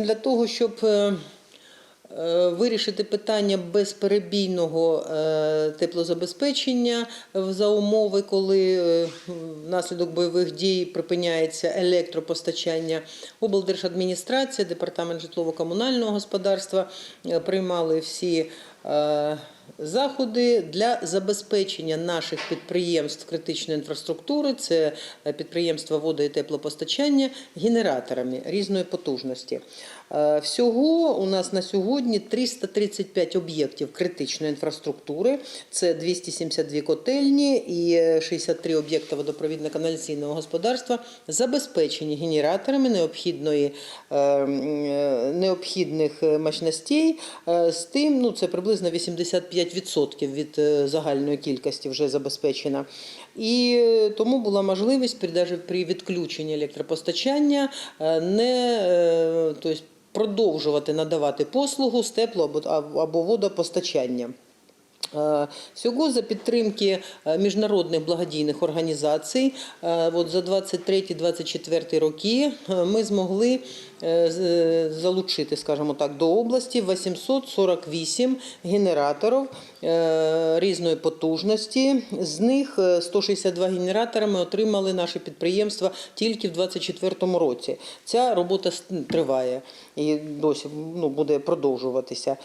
Для того, щоб е, е, вирішити питання безперебійного е, теплозабезпечення за умови, коли внаслідок бойових дій припиняється електропостачання, облдержадміністрація, департамент житлово-комунального господарства приймали всі заходи для забезпечення наших підприємств критичної інфраструктури, це е, підприємства води і теплопостачання, генераторами різної потужності. Е, Всього у нас на сьогодні 335 об'єктів критичної інфраструктури. Це 272 котельні і е, 63 об'єкти водопровідно-каналізаційного господарства забезпечені генераторами необхідної, е, е, необхідних е, мощностей. Е, З тим, ну це приблизно 85% від е, загальної кількості вже забезпечено. І е, тому була можливість при, відключенні електропостачання е, не тобто, продовжувати надавати послугу з тепло або водопостачання. Е, Всього за підтримки е, міжнародних благодійних організацій, е, от за 23-24 роки ми змогли залучити, скажімо так, до області 848 генераторів різної потужності. З них е, 162 генератори ми отримали наші підприємства тільки в 2024 році. Ця робота триває і досі ну, буде продовжуватися.